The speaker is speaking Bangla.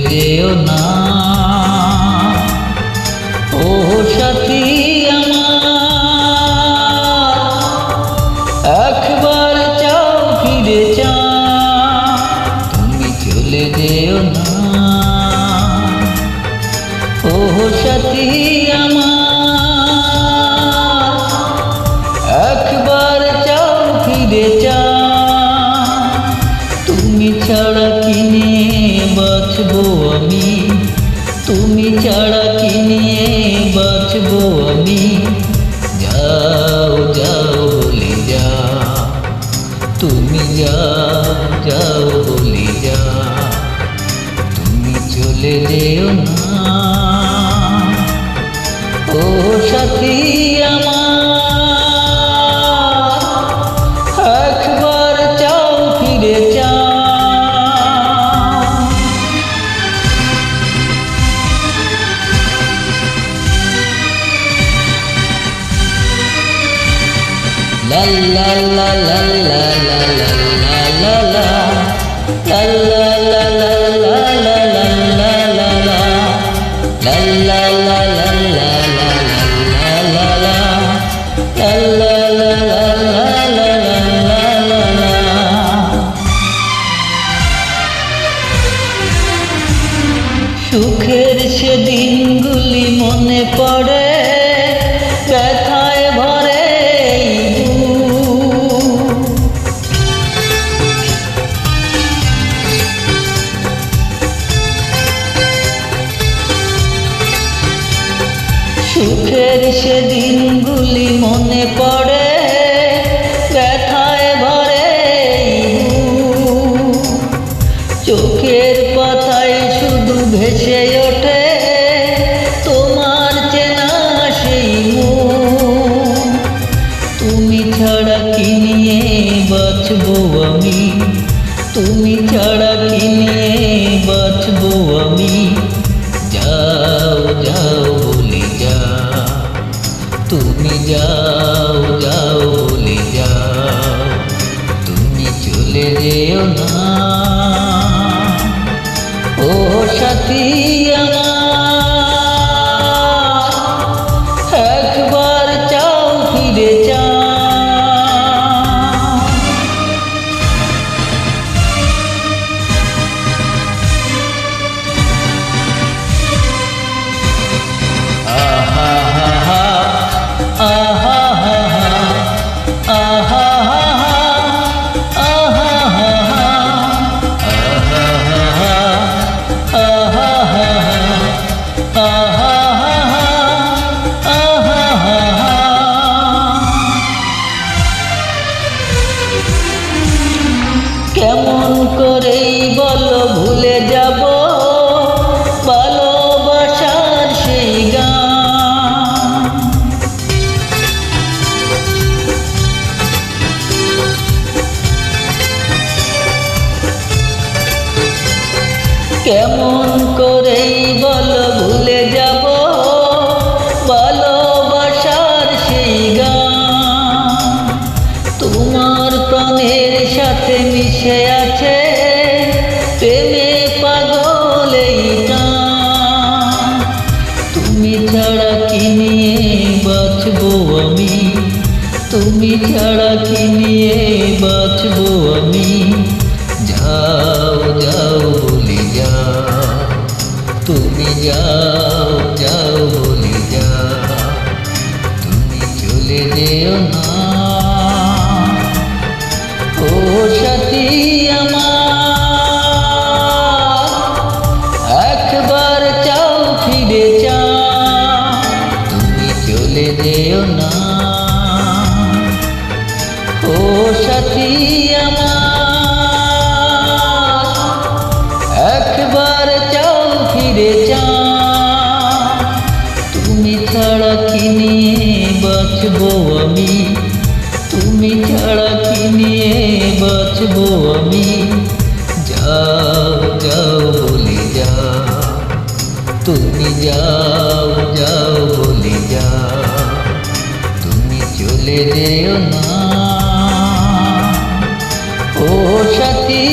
যেও না। ও সাথী আমার, একবার চাও ফিরে তুমি চলে যেও না। ও সাথী আমার বাঁচবো আমি? তুমি ছাড়া কিনে বাঁচবো আমি? যাও যাও বলে যা। তুমি যাও যাও বলে যা। তুমি চলে যেও না। ও সাথী সুখের সে দিনগুলি মনে পড়ে সেদিনগুলি মনে পড়ে। তুমি দেও না। ও সাথী আমার কেমন করেই বল ভুলে তুমি ছাড়া কি নিয়ে বাঁচবো আমি? যাও যাও বলি যাও। তুমি যাও। বাঁচবো আমি? তুমি ছাড়া কি নিয়ে বাঁচবো আমি? যাও যাও বলে যাও। তুমি যাও যাও বলে যাও। তুমি চলে যেও না। ও সাথী